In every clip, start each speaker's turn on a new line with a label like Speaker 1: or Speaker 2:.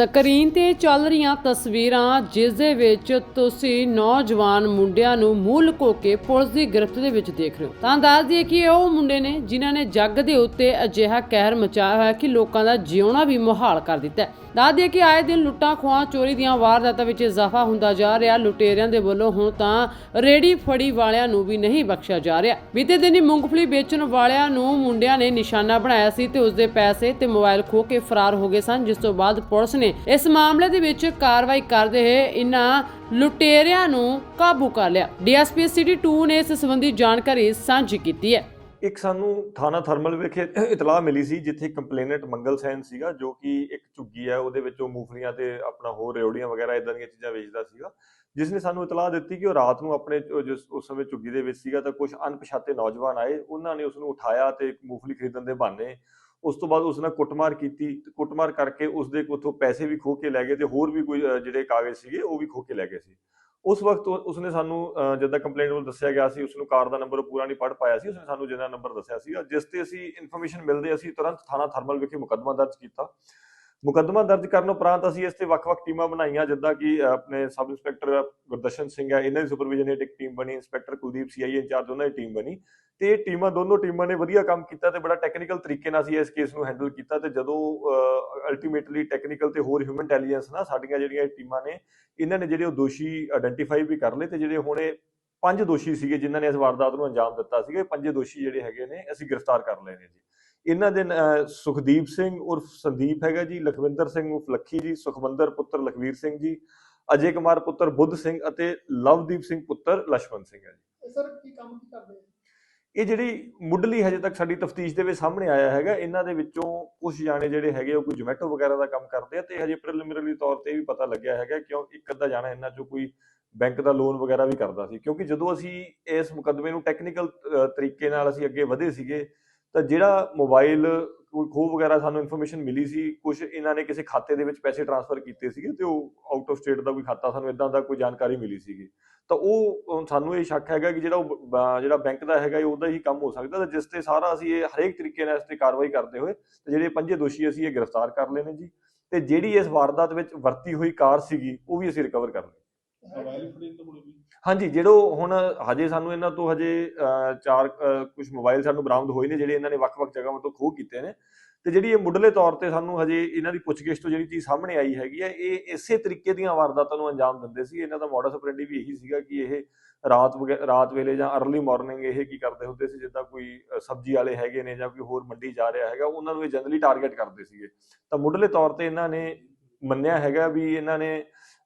Speaker 1: Screen ਤੇ ਚੱਲ ਰਹੀਆਂ ਤਸਵੀਰਾਂ, ਜਿਸ ਦੇ ਵਿੱਚ ਤੁਸੀਂ ਨੌਜਵਾਨ ਮੁੰਡਿਆਂ ਨੂੰ ਮੂਲ ਲੁਕੋ ਪੁਲਿਸ ਦੀ ਗ੍ਰਿਫਤ ਦੇ ਵਿੱਚ ਦੇਖ ਰਹੇ ਹੋ। ਤਾਂ ਦੱਸ ਦਈਏ ਕਿ ਇਹ ਉਹ ਮੁੰਡੇ ਨੇ, ਜਿਨ੍ਹਾਂ ਨੇ ਜੱਗ ਦੇ ਉੱਤੇ ਅਜਿਹਾ ਕਹਿਰ ਮਚਾਇਆ ਹੋਇਆ ਕਿ ਲੋਕਾਂ ਦਾ ਜਿਉਣਾ ਵੀ ਮੁਹਾਲ ਕਰ ਦਿੱਤਾ ਹੈ। ਦੱਸ ਦਈਏ ਕਿ ਆਏ ਦਿਨ ਲੁੱਟਾਂ ਖੋਹਾਂ, ਚੋਰੀ ਦੀਆਂ ਵਾਰਦਾਤਾਂ ਵਿੱਚ ਇਜ਼ਾਫਾ ਹੁੰਦਾ ਜਾ ਰਿਹਾ। ਲੁਟੇਰਿਆਂ ਦੇ ਵੱਲੋਂ ਹੁਣ ਤਾਂ ਰੇੜੀ ਫੜੀ ਵਾਲਿਆਂ ਨੂੰ ਵੀ ਨਹੀਂ ਬਖਸ਼ਿਆ ਜਾ ਰਿਹਾ। ਬੀਤੇ ਦਿਨ ਹੀ ਮੂੰਗਫਲੀ ਵੇਚਣ ਵਾਲਿਆਂ ਨੂੰ ਮੁੰਡਿਆਂ ਨੇ ਨਿਸ਼ਾਨਾ ਬਣਾਇਆ ਸੀ ਤੇ ਉਸ ਦੇ ਪੈਸੇ ਤੇ ਮੋਬਾਈਲ ਖੋਹ ਕੇ ਫਰਾਰ ਹੋ ਗਏ ਸਨ, ਜਿਸ ਤੋਂ ਬਾਅਦ ਪੁਲਿਸ ਨੇ ਇਸ ਮਾਮਲੇ ਦੇ ਵਿੱਚ ਕਾਰਵਾਈ ਕਰਦੇ ਹੋਏ ਇਨ੍ਹਾਂ ਲੁਟੇਰਿਆਂ ਨੂੰ ਕਾਬੂ ਕਰ ਲਿਆ। ਡੀਐਸਪੀ ਸਿਟੀ 2 ਨੇ ਇਸ ਸੰਬੰਧੀ ਜਾਣਕਾਰੀ ਸਾਂਝੀ ਕੀਤੀ ਹੈ।
Speaker 2: ਇੱਕ ਸਾਨੂੰ ਥਾਣਾ ਥਰਮਲ ਵਿਖੇ ਇਤਲਾਹ ਮਿਲੀ ਸੀ, ਜਿੱਥੇ ਕੰਪਲੇਨੈਂਟ ਮੰਗਲ ਸੈਨ ਸੀਗਾ, ਜੋ ਕਿ ਇੱਕ ਝੁੱਗੀ ਹੈ, ਉਹਦੇ ਵਿੱਚੋਂ ਮੂੰਗਫਲੀਆਂ ਤੇ ਆਪਣਾ ਹੋਰ ਰਿਓੜੀਆਂ ਵਗੈਰਾ ਇਦਾਂ ਦੀਆਂ ਚੀਜ਼ਾਂ ਵੇਚਦਾ ਸੀਗਾ। ਜਿਸ ਨੇ ਸਾਨੂੰ ਇਤਲਾਹ ਦਿੱਤੀ ਕਿ ਉਹ ਰਾਤ ਨੂੰ ਆਪਣੇ ਜਿਸ, ਉਸ ਸਮੇਂ ਝੁੱਗੀ ਦੇ ਵਿੱਚ ਸੀਗਾ, ਤਾਂ ਕੁਝ ਅਣਪਛਾਤੇ ਨੌਜਵਾਨ ਆਏ, ਉਹਨਾਂ ਨੇ ਉਸ ਨੂੰ ਉਠਾਇਆ ਤੇ ਇੱਕ ਖਰੀਦਣ ਦੇ ਬਹਾਨੇ ਉਸ ਤੋਂ ਬਾਅਦ ਉਸ ਨਾਲ ਕੁੱਟਮਾਰ ਕੀਤੀ, ਤੇ ਕੁੱਟਮਾਰ ਕਰਕੇ ਉਸ ਦੇ ਕੋਲੋਂ ਪੈਸੇ ਵੀ ਖੋਹ ਕੇ ਲੈ ਗਏ ਤੇ ਹੋਰ ਵੀ ਕੋਈ ਜਿਹੜੇ ਕਾਗਜ਼ ਸੀਗੇ ਉਹ ਵੀ ਖੋਹ ਕੇ ਲੈ ਗਏ ਸੀ। ਉਸ ਵਕਤ ਉਸਨੇ ਸਾਨੂੰ ਜਿੱਦਾਂ ਕੰਪਲੇਂਟ ਵੱਲ ਦੱਸਿਆ ਗਿਆ ਸੀ ਉਸ ਨੂੰ ਕਾਰ ਦਾ ਨੰਬਰ ਪੂਰਾ ਨਹੀਂ ਪੜ ਪਾਇਆ ਸੀ, ਉਸਨੇ ਸਾਨੂੰ ਜਿਹਦਾ ਨੰਬਰ ਦੱਸਿਆ ਸੀ ਜਿਸ ਤੇ ਅਸੀਂ ਇਨਫੋਰਮੇਸ਼ਨ ਮਿਲਦੇ ਅਸੀਂ ਤੁਰੰਤ ਥਾਣਾ ਥਰਮਲ ਵਿਖੇ ਮੁਕੱਦਮਾ ਦਰਜ ਕੀਤਾ। ਮੁਕੱਦਮਾ ਦਰਜ ਕਰਨ ਉਪਰੰਤ ਅਸੀਂ ਇਸ ਤੇ ਵੱਖ-ਵੱਖ ਟੀਮਾਂ ਬਣਾਈਆਂ, ਜਿੱਦਾਂ ਕਿ ਆਪਣੇ ਸਬ ਇੰਸਪੈਕਟਰ ਗੁਰਦਰਸ਼ਨ ਸਿੰਘ ਹੈ, ਇਹਨਾਂ ਦੀ ਸੁਪਰਵਿਜ਼ਨ ਹੇਠ ਇੱਕ ਟੀਮ ਬਣੀ, ਇੰਸਪੈਕਟਰ ਕੁਲਦੀਪ ਸੀਆਈ ਇੰਚਾਰਜ ਉਹਨਾਂ ਦੀ ਟੀਮ ਬਣੀ। ਤੇ ਇਹ ਟੀਮਾਂ, ਦੋਨੋਂ ਟੀਮਾਂ ਨੇ ਵਧੀਆ ਕੰਮ ਕੀਤਾ ਤੇ ਬੜਾ ਟੈਕਨੀਕਲ ਤਰੀਕੇ ਨਾਲ ਅਸੀਂ ਇਸ ਕੇਸ ਨੂੰ ਹੈਂਡਲ ਕੀਤਾ ਤੇ ਜਦੋਂ ਅਲਟੀਮੇਟਲੀ ਟੈਕਨੀਕਲ ਤੇ ਹੋਰ ਹਿਊਮਨ ਇੰਟੈਲੀਜੈਂਸ ਨਾਲ ਸਾਡੀਆਂ ਜਿਹੜੀਆਂ ਇਹ ਟੀਮਾਂ ਨੇ, ਇਹਨਾਂ ਨੇ ਜਿਹੜੇ ਉਹ ਦੋਸ਼ੀ ਆਇਡੈਂਟੀਫਾਈ ਵੀ ਕਰ ਲਏ ਤੇ ਜਿਹੜੇ ਹੁਣ ਇਹ ਪੰਜ ਦੋਸ਼ੀ ਸੀਗੇ ਜਿਨ੍ਹਾਂ ਨੇ ਇਸ ਵਾਰਦਾਤ ਨੂੰ ਅੰਜਾਮ ਦਿੱਤਾ ਸੀਗਾ, ਇਹ ਪੰਜੇ ਦੋਸ਼ੀ ਜਿਹੜੇ ਹੈਗੇ ਨੇ, ਅਸੀਂ ਗ੍ਰਿਫਤਾਰ ਕਰ ਲਏ ਨੇ ਜੀ। ਇਹਨਾਂ ਦੇ ਸੁਖਦੀਪ ਸਿੰਘ ਉਰਫ ਸੰਦੀਪ ਹੈਗਾ ਜੀ ਲਖਵਿੰਦਰ ਸਿੰਘ ਉਰਫ ਲੱਖੀ ਜੀ ਸੁਖਮੰਦਰ ਪੁੱਤਰ ਲਖਵੀਰ ਸਿੰਘ ਜੀ ਅਜੇ ਕੁਮਾਰ ਪੁੱਤਰ ਬੁੱਧ ਸਿੰਘ ਅਤੇ ਲਵਦੀਪ ਸਿੰਘ ਪੁੱਤਰ ਲਛਮਣ ਸਿੰਘ ਹੈ ਜੀ।
Speaker 3: ਸਰ ਕੀ ਕੰਮ ਕੀ ਕਰਦੇ
Speaker 2: ਇਹ ਜਿਹੜੀ ਮੁੱਢਲੀ ਹਜੇ ਤੱਕ ਸਾਡੀ ਤਫਤੀਸ਼ ਦੇ ਵਿੱਚ ਸਾਹਮਣੇ ਆਇਆ ਹੈਗਾ ਇਹਨਾਂ ਦੇ ਵਿੱਚੋਂ ਕੁਝ ਜਾਣੇ ਜਿਹੜੇ ਹੈਗੇ ਉਹ ਕੋਈ ਜੋਮੈਟੋ ਵਗੈਰਾ ਦਾ ਕੰਮ ਕਰਦੇ ਆ ਤੇ ਹਜੇ ਪ੍ਰੀਲਿਮਿਨਰੀ ਤੌਰ ਤੇ ਵੀ ਪਤਾ ਲੱਗਿਆ ਹੈਗਾ ਕਿਉਂ ਇੱਕ ਅੱਧਾ ਜਾਣਾ ਇਹਨਾਂ ਚੋਂ ਕੋਈ ਬੈਂਕ ਦਾ ਲੋਨ ਵਗੈਰਾ ਵੀ ਕਰਦਾ ਸੀ ਕਿਉਂਕਿ ਜਦੋਂ ਅਸੀਂ ਇਸ ਮੁਕੱਦਮੇ ਨੂੰ ਟੈਕਨੀਕਲ ਤਰੀਕੇ ਨਾਲ ਅਸੀਂ ਅੱਗੇ ਵਧੇ ਸੀਗੇ ਤਾਂ ਜਿਹੜਾ ਮੋਬਾਈਲ ਕੋਈ ਖੋਹ ਵਗੈਰਾ ਸਾਨੂੰ ਇਨਫੋਰਮੇਸ਼ਨ ਮਿਲੀ ਸੀ ਕੁਝ ਇਹਨਾਂ ਨੇ ਕਿਸੇ ਖਾਤੇ ਦੇ ਵਿੱਚ ਪੈਸੇ ਟ੍ਰਾਂਸਫਰ ਕੀਤੇ ਸੀਗੇ ਤੇ ਉਹ ਆਊਟ ਆਫ ਸਟੇਟ ਦਾ ਕੋਈ ਖਾਤਾ ਸਾਨੂੰ ਇਦਾਂ ਦਾ ਕੋਈ ਜਾਣਕਾਰੀ ਮਿਲੀ ਸੀਗੀ। ਤਾਂ ਉਹ ਸਾਨੂੰ ਇਹ ਸ਼ੱਕ ਹੈਗਾ ਕਿ ਜਿਹੜਾ ਉਹ ਜਿਹੜਾ ਬੈਂਕ ਦਾ ਹੈਗਾ ਇਹ ਉਹਦਾ ਹੀ ਕੰਮ ਹੋ ਸਕਦਾ ਤਾਂ ਜਿਸ ਤੇ ਸਾਰਾ ਅਸੀਂ ਇਹ ਹਰੇਕ ਤਰੀਕੇ ਨਾਲ ਇਸ ਤੇ ਕਾਰਵਾਈ ਕਰਦੇ ਹੋਏ ਤੇ ਜਿਹੜੇ ਪੰਜੇ ਦੋਸ਼ੀ ਅਸੀਂ ਇਹ ਗ੍ਰਿਫਤਾਰ ਕਰ ਲਏ ਨੇ ਜੀ। ਤੇ ਜਿਹੜੀ ਇਸ ਵਾਰਦਾਤ ਵਿੱਚ ਵਰਤੀ ਹੋਈ ਕਾਰ ਸੀਗੀ, ਉਹ ਵੀ ਅਸੀਂ ਰਿਕਵਰ ਕਰ ਲਈ।
Speaker 3: ਮੋਬਾਈਲ ਫੋਨ ਤੋਂ ਮੁੜੇ ਵੀ।
Speaker 2: ਹਾਂਜੀ, ਜਿਹੜੋ ਹੁਣ ਹਜੇ ਸਾਨੂੰ ਇਹਨਾਂ ਤੋਂ ਹਜੇ ਚਾਰ ਕੁਝ ਮੋਬਾਈਲ ਸਾਨੂੰ ਬਰਾਮਦ ਹੋਏ ਨੇ, ਜਿਹੜੇ ਇਹਨਾਂ ਨੇ ਵੱਖ-ਵੱਖ ਜਗ੍ਹਾਵਾਂ ਤੋਂ ਖੋਹ ਕੀਤੇ ਨੇ। ਤੇ ਜਿਹੜੀ ਇਹ ਮੁੱਢਲੇ ਤੌਰ ਤੇ ਸਾਨੂੰ ਹਜੇ ਇਹਨਾਂ ਦੀ ਪੁੱਛਗਿੱਛ ਤੋਂ ਜਿਹੜੀ ਚੀਜ਼ ਸਾਹਮਣੇ ਆਈ ਹੈਗੀ ਹੈ, ਇਹ ਇਸੇ ਤਰੀਕੇ ਦੀਆਂ ਵਾਰਦਾਤਾਂ ਨੂੰ ਅੰਜਾਮ ਦਿੰਦੇ ਸੀ। ਇਹਨਾਂ ਦਾ ਮੋਡਸ ਆਪਰੈਂਡੀ ਵੀ ਇਹੀ ਸੀਗਾ ਕਿ ਇਹ ਰਾਤ ਵਗੇ- ਰਾਤ ਵੇਲੇ ਜਾਂ अर्ਲੀ ਮਾਰਨਿੰਗ ਇਹ ਕੀ ਕਰਦੇ ਹੁੰਦੇ ਸੀ, ਜਿੱਦਾਂ ਕੋਈ ਸਬਜ਼ੀ ਵਾਲੇ ਹੈਗੇ ਨੇ ਜਾਂ ਕੋਈ ਹੋਰ ਮੰਡੀ ਜਾ ਰਿਹਾ ਹੈਗਾ, ਉਹਨਾਂ ਨੂੰ ਇਹ ਜਨਰਲੀ ਟਾਰਗੇਟ ਕਰਦੇ ਸੀਗੇ। ਤਾਂ ਮੁੱਢਲੇ ਤੌਰ ਤੇ ਇਹਨਾਂ ਨੇ ਮੰਨਿਆ ਹੈਗਾ ਵੀ ਇਹਨਾਂ ਨੇ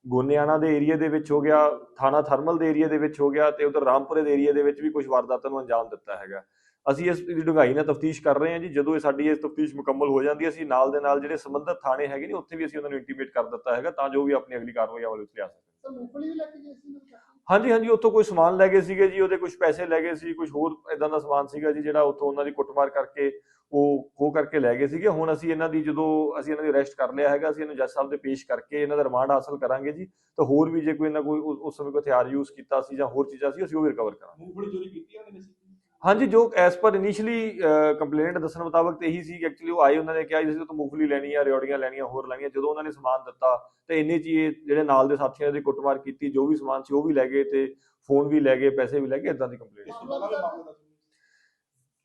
Speaker 2: ਗੋਨਿਆਣਾ ਦੇ ਏਰੀਆ ਦੇ ਵਿੱਚ ਹੋ ਗਿਆ, ਥਾਣਾ ਥਰਮਲ ਦੇ ਏਰੀਆ ਦੇ ਵਿੱਚ ਹੋ ਗਿਆ ਤੇ ਉਧਰ ਰਾਮਪੁਰੇ ਦੇ ਏਰੀਆ ਦੇ ਵਿੱਚ ਵੀ ਕੁਝ ਵਾਰਦਾਤਾਂ ਨੂੰ ਅੰਜਾਮ ਦਿੱਤਾ ਹੈਗਾ। ਅਸੀਂ ਇਸ ਦੀ ਡੂੰਘਾਈ ਨਾਲ ਤਫਤੀਸ਼ ਕਰ ਰਹੇ ਹਾਂ ਜੀ। ਜਦੋਂ ਇਹ ਸਾਡੀ ਇਹ ਤਫਤੀਸ਼ ਮੁਕੰਮਲ ਹੋ ਜਾਂਦੀ ਹੈ, ਅਸੀਂ ਨਾਲ ਦੇ ਨਾਲ ਜਿਹੜੇ ਸੰਬੰਧਿਤ ਥਾਣੇ ਹੈਗੇ ਨੇ, ਉੱਥੇ ਵੀ ਅਸੀਂ ਉਹਨਾਂ ਨੂੰ ਇੰਟੀਮੇਟ ਕਰ ਦਿੱਤਾ ਹੈਗਾ ਤਾਂ ਜੋ ਵੀ ਆਪਣੀ ਅਗਲੀ ਕਾਰਵਾਈ ਵਾਲੇ ਵੱਲ ਆ ਸਕਣ।
Speaker 3: ਸਰ ਮੂੰਗਫਲੀ ਵੀ ਲੈ ਕੇ ਗਏ ਸੀ ਇਹਨਾਂ ਨੂੰ
Speaker 2: ਹਾਂਜੀ ਹਾਂਜੀ ਉੱਥੋਂ ਕੋਈ ਸਮਾਨ ਲੈ ਗਏ ਸੀਗੇ ਜੀ ਉਹਦੇ ਕੁਝ ਪੈਸੇ ਲੈ ਗਏ ਸੀ ਕੁਝ ਹੋਰ ਇਦਾਂ ਦਾ ਸਮਾਨ ਸੀਗਾ ਜੀ ਜਿਹੜਾ ਉੱਥੋਂ ਉਹਨਾਂ ਦੀ ਕੁੱਟਮਾਰ ਕਰਕੇ ਉਹ ਖੋਹ ਕਰਕੇ ਲੈ ਗਏ ਸੀਗੇ। ਹੁਣ ਅਸੀਂ ਇਹਨਾਂ ਦੀ ਜਦੋਂ ਅਸੀਂ ਇਹਨਾਂ ਦੀ ਅਰੈਸਟ ਕਰ ਲਿਆ ਹੈਗਾ ਅਸੀਂ ਇਹਨੂੰ ਜੱਜ ਸਾਹਿਬ ਦੇ ਪੇਸ਼ ਕਰਕੇ ਇਹਨਾਂ ਦਾ ਰਿਮਾਂਡ ਹਾਸਲ ਕਰਾਂਗੇ ਜੀ ਤਾਂ ਹੋਰ ਵੀ ਜੇ ਕੋਈ ਨਾ ਕੋਈ ਉਸ ਉਸ ਸਮੇਂ ਕੋਈ ਹਥਿਆਰ ਯੂਜ਼ ਕੀਤਾ ਸੀ ਜਾਂ ਹੋਰ ਚੀਜ਼ਾਂ ਸੀ ਅਸੀਂ ਉਹ ਵੀ ਰਿਕਵਰ ਕਰਾਂਗੇ।
Speaker 3: ਮੂੰਗਫਲੀ ਚੋਰੀ ਕੀਤੀ ਉਹਨਾਂ ਨੇ ਸੀ
Speaker 2: ਹਾਂਜੀ, ਜੋ ਐਸ ਪਰ ਇਨੀਸ਼ੀਅਲੀ ਕੰਪਲੇਂਟ ਦੱਸਣ ਮੁਤਾਬਕ ਤੇ ਇਹੀ ਸੀ ਕਿ ਐਕਚੁਅਲੀ ਉਹ ਆਏ, ਉਹਨਾਂ ਨੇ ਕਿਹਾ ਜੀ, ਅਸੀਂ ਤੋਂ ਮੂੰਗਫਲੀ ਲੈਣੀ ਆ, ਰਿਓੜੀਆਂ ਲੈਣੀਆਂ, ਹੋਰ ਲੈਣੀਆਂ, ਜਦੋਂ ਉਹਨਾਂ ਨੇ ਸਮਾਨ ਦਿੱਤਾ, ਤੇ ਇੰਨੇ ਚ ਇਹ ਜਿਹੜੇ ਨਾਲ ਦੇ ਸਾਥੀਆਂ ਦੀ ਕੁੱਟਮਾਰ ਕੀਤੀ, ਜੋ ਵੀ ਸਮਾਨ ਸੀ ਉਹ ਵੀ ਲੈ ਗਏ ਤੇ ਫੋਨ ਵੀ ਲੈ ਗਏ, ਪੈਸੇ ਵੀ ਲੈ ਗਏ ਇਦਾਂ ਦੀ ਕੰਪਲੇਂਟ
Speaker 3: ਸੀ।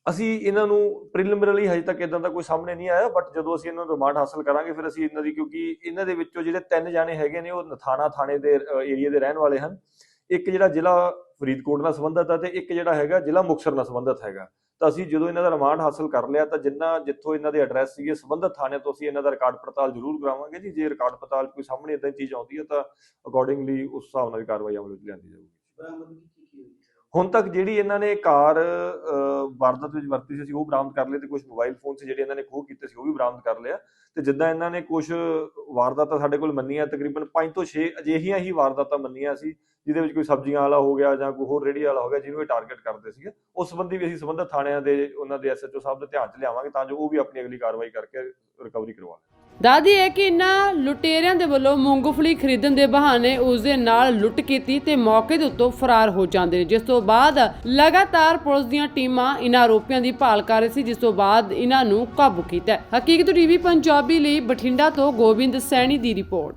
Speaker 2: ਅਸੀਂ ਇਹਨਾਂ ਨੂੰ ਪ੍ਰੀਲਿਮਿਨਰੀ ਹਜੇ ਤੱਕ ਇਦਾਂ ਦਾ ਕੋਈ ਸਾਹਮਣੇ ਨਹੀਂ ਆਇਆ ਬਟ ਜਦੋਂ ਅਸੀਂ ਇਹਨਾਂ ਨੂੰ ਰਿਮਾਂਡ ਹਾਸਲ ਕਰਾਂਗੇ, ਫਿਰ ਅਸੀਂ ਇਹਨਾਂ ਦੀ, ਕਿਉਂਕਿ ਇਹਨਾਂ ਦੇ ਵਿੱਚੋਂ ਜਿਹੜੇ ਤਿੰਨ ਜਾਣੇ ਹੈਗੇ ਨੇ, ਉਹ ਨਥਾਣਾ ਥਾਣੇ ਦੇ ਏਰੀਆ ਦੇ ਰਹਿਣ ਵਾਲੇ ਹਨ। ਇੱਕ ਜਿਹੜਾ ਜ਼ਿਲ੍ਹਾ ਫਰੀਦਕੋਟ ਨਾਲ ਸੰਬੰਧਿਤ ਹੈ ਤੇ ਇੱਕ ਜਿਹੜਾ ਹੈਗਾ ਜ਼ਿਲ੍ਹਾ ਮੁਕਤਸਰ ਨਾਲ ਸੰਬੰਧਿਤ ਹੈਗਾ। ਤਾਂ ਅਸੀਂ ਜਦੋਂ ਇਹਨਾਂ ਦਾ ਰਿਮਾਂਡ ਹਾਸਲ ਕਰ ਲਿਆ ਤਾਂ ਜਿੰਨਾ ਜਿੱਥੋਂ ਇਹਨਾਂ ਦੇ ਐਡਰੈਸ ਸੀਗੇ ਸੰਬੰਧਿਤ ਥਾਣੇ ਤੋਂ ਅਸੀਂ ਇਹਨਾਂ ਦਾ ਰਿਕਾਰਡ ਪੜਤਾਲ ਜ਼ਰੂਰ ਕਰਾਵਾਂਗੇ ਜੀ। ਜੇ ਰਿਕਾਰਡ ਪੜਤਾਲ ਕੋਈ ਸਾਹਮਣੇ ਇਦਾਂ ਦੀ ਚੀਜ਼ ਆਉਂਦੀ ਹੈ ਤਾਂ ਅਕੋਰਡਿੰਗਲੀ ਉਸ ਹਿਸਾਬ ਨਾਲ ਕਾਰਵਾਈ ਅਮਲ ਵਿੱਚ ਲਿਆਂਦੀ ਜਾਊਗੀ। ਹੁਣ ਤੱਕ ਜਿਹੜੀ ਇਹਨਾਂ ਨੇ ਕਾਰ ਵਾਰਦਾਤ ਵਿੱਚ ਵਰਤੀ ਸੀ, ਅਸੀਂ ਉਹ ਬਰਾਮਦ ਕਰ ਲਏ ਤੇ ਕੁਝ ਮੋਬਾਈਲ ਫੋਨ ਸੀ ਜਿਹੜੇ ਇਹਨਾਂ ਨੇ ਖੋਹ ਕੀਤੇ ਸੀ, ਉਹ ਵੀ ਬਰਾਮਦ ਕਰ ਲਿਆ। ਤੇ ਜਿੱਦਾਂ ਇਹਨਾਂ ਨੇ ਕੁਝ ਵਾਰਦਾਤਾਂ ਸਾਡੇ ਕੋਲ ਮੰਨੀਆਂ, ਤਕਰੀਬਨ 5 ਤੋਂ 6 ਅਜਿਹੀਆਂ ਹੀ ਵਾਰਦਾਤਾਂ ਮੰਨੀਆਂ ਸੀ, ਜਿਹਦੇ ਵਿੱਚ ਕੋਈ ਸਬਜ਼ੀਆਂ ਵਾਲਾ ਹੋ ਗਿਆ ਜਾਂ ਕੋਈ ਹੋਰ ਰੇੜੀ ਵਾਲਾ ਹੋ ਗਿਆ, ਜਿਹਨੂੰ ਇਹ ਟਾਰਗੇਟ ਕਰਦੇ ਸੀਗੇ। ਉਸ ਸੰਬੰਧੀ ਵੀ ਅਸੀਂ ਸੰਬੰਧਿਤ ਥਾਣਿਆਂ ਦੇ, ਉਹਨਾਂ ਦੇ ਐਸਐਚਓ ਸਾਹਿਬ ਦੇ ਧਿਆਨ 'ਚ ਲਿਆਵਾਂਗੇ ਤਾਂ ਜੋ ਉਹ ਵੀ ਆਪਣੀ ਅਗਲੀ ਕਾਰਵਾਈ ਕਰਕੇ ਰਿਕਵਰੀ ਕਰਵਾ ਲੈਣ।
Speaker 1: ਦਾਦੀ ਹੈ ਕਿ ਇਨ੍ਹਾਂ ਲੁਟੇਰਿਆਂ ਦੇ ਵੱਲੋਂ ਮੂੰਗਫਲੀ ਖਰੀਦਣ ਦੇ ਬਹਾਨੇ ਉਸ ਦੇ ਨਾਲ ਲੁੱਟ ਕੀਤੀ ਤੇ ਮੌਕੇ ਦੇ ਉੱਤੋਂ ਫਰਾਰ ਹੋ ਜਾਂਦੇ ਨੇ ਜਿਸ ਤੋਂ ਬਾਅਦ ਲਗਾਤਾਰ ਪੁਲਿਸ ਦੀਆਂ ਟੀਮਾਂ ਇਨ੍ਹਾਂ ਆਰੋਪੀਆਂ ਦੀ ਭਾਲ ਕਰ ਰਹੀ ਸੀ, ਜਿਸ ਤੋਂ ਬਾਅਦ ਇਹਨਾਂ ਨੂੰ ਕਾਬੂ ਕੀਤਾ ਹੈ। ਹਕੀਕਤ ਟੀਵੀ ਪੰਜਾਬੀ ਲਈ ਬਠਿੰਡਾ ਤੋਂ ਗੋਬਿੰਦ ਸੈਣੀ ਦੀ ਰਿਪੋਰਟ